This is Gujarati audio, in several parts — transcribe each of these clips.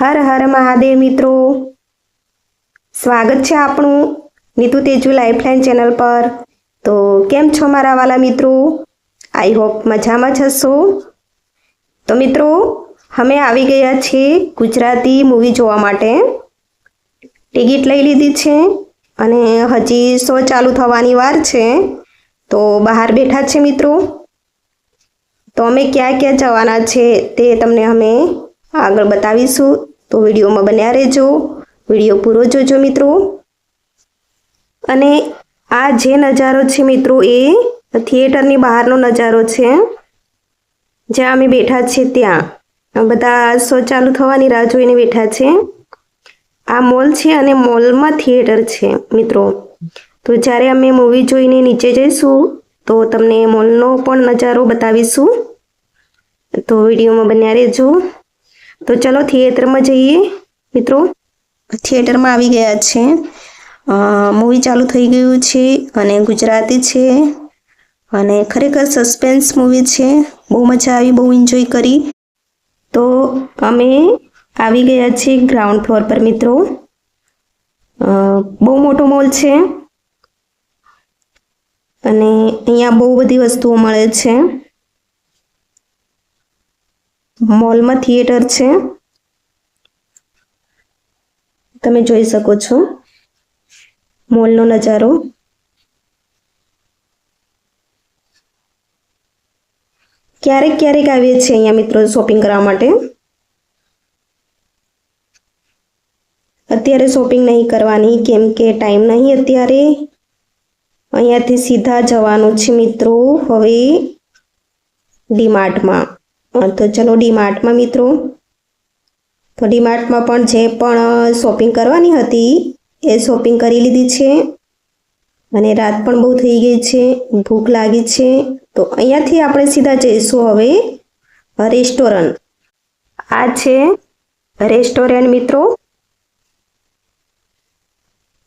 હર હર મહાદેવ મિત્રો. સ્વાગત છે આપણું નીતુ તેજુ લાઈફલાઈન ચેનલ પર. તો કેમ છો મારા વાલા મિત્રો? આઈ હોપ મજામાં જ હશો. તો મિત્રો, અમે આવી ગયા છીએ ગુજરાતી મૂવી જોવા માટે. ટિકિટ લઈ લીધી છે અને હજી શો ચાલુ થવાની વાર છે. તો બહાર બેઠા છે મિત્રો. તો અમે ક્યાં ક્યાં જવાના છે તે તમને અમે આગળ બતાવીશું. તો વિડીયોમાં બન્યા રહેજો. વીડિયો પૂરો જોજો મિત્રો. અને આ જે નજારો છે મિત્રો એ થિયેટરની બહારનો નજારો છે. જ્યાં અમે બેઠા છીએ ત્યાં. બધા શો ચાલુ થવાની રાહ જોઈને બેઠા છે. આ મોલ છે અને મોલમાં થિયેટર છે મિત્રો. તો જ્યારે અમે મૂવી જોઈને નીચે જઈશું, તો તમને મોલનો પણ નજારો બતાવીશું. તો વિડીયોમાં બન્યા રહેજો. તો ચલો થિયેટરમાં જઈએ. મિત્રો? થિયેટરમાં આવી ગયા છે. મૂવી ચાલુ થઈ ગયું છે અને ગુજરાતી છે. અને ખરેખર સસ્પેન્સ મૂવી છે. બહુ મજા આવી, બહુ એન્જોય કરી. તો અમે આવી ગયા છીએ ગ્રાઉન્ડ ફ્લોર પર, મિત્રો. બહુ મોટો મોલ છે. અને અહીંયા બહુ બધી વસ્તુઓ મળે છે. મોલમાં થિયેટર છે. તમે જોઈ શકો છો મોલનો નજારો. ક્યારેક ક્યારેક આવીએ છીએ અહીંયા મિત્રો શોપિંગ કરવા માટે. અત્યારે શોપિંગ નહીં કરવાની, કેમ કે ટાઈમ નહીં અત્યારે. અહીંયાથી સીધા જવાનું છે મિત્રો, હવે ડીમાર્ટમાં તો ચલો ડીમાર્ટમાં મિત્રો. તો ડીમાર્ટમાં પણ જે પણ શોપિંગ કરવાની હતી, એ શોપિંગ કરી લીધી છે. અને રાત પણ બહુ થઈ ગઈ છે, ભૂખ લાગી છે. તો અહીંયાથી આપણે સીધા જઈશું હવે રેસ્ટોરન્ટ. આ છે રેસ્ટોરન્ટ મિત્રો.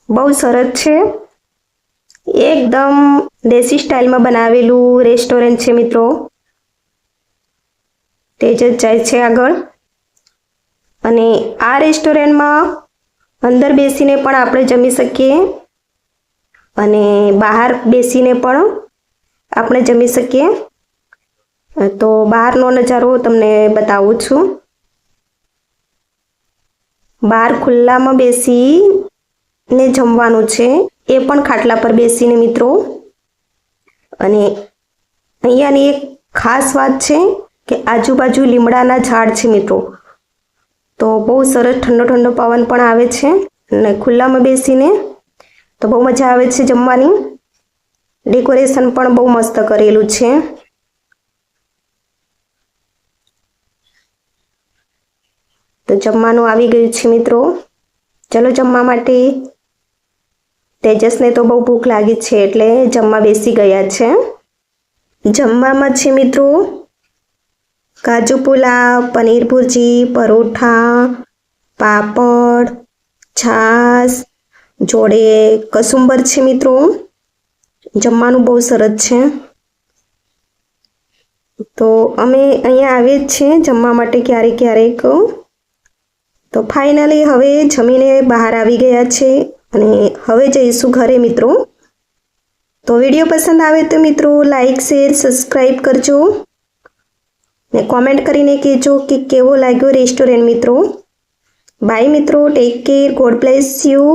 બહુ સરસ છે. એકદમ દેશી સ્ટાઇલમાં બનાવેલું રેસ્ટોરન્ટ છે મિત્રો. તેજ જ જાય છે આગળ. અને આ રેસ્ટોરન્ટમાં અંદર બેસીને પણ આપણે જમી શકીએ. અને બહાર બેસીને પણ આપણે જમી શકીએ. તો બહારનો નજારો તમને બતાવું છું. બહાર ખુલ્લામાં બેસીને જમવાનું છે. એ પણ ખાટલા પર બેસીને મિત્રો. અને અહીંયાની એક ખાસ વાત છે. કે આજુબાજુ લીમડાના ઝાડ છે મિત્રો. તો બહુ સરસ ઠંડો ઠંડો પવન પણ આવે છે અને ખુલ્લામાં બેસીને તો બહુ મજા આવે છે જમવાની. ડેકોરેશન પણ બહુ મસ્ત કરેલું છે. તો જમવાનું આવી ગયું છે મિત્રો. ચલો જમવા માટે તેજસને તો બહુ ભૂખ લાગી છે એટલે જમવા બેસી ગયા છે. જમવામાં છે મિત્રો કાજુ પુલાવ, પનીર ભુરજી, પરોઠા, પાપડ, છાશ, જોડે કસુંબર છે મિત્રો. જમવાનું બહુ સરસ છે. તો અમે અહીંયા આવીએ જ છીએ જમવા માટે ક્યારેક ક્યારેક. તો ફાઇનલી હવે જમીને બહાર આવી ગયા છે અને હવે જઈશું ઘરે મિત્રો. તો વીડિયો પસંદ આવે તો મિત્રો લાઈક, શેર, સબસ્ક્રાઈબ કરજો. ને કોમેન્ટ કરીને કહેજો કે કેવો લાગ્યો રેસ્ટોરન્ટ મિત્રો? બાય મિત્રો take care God bless you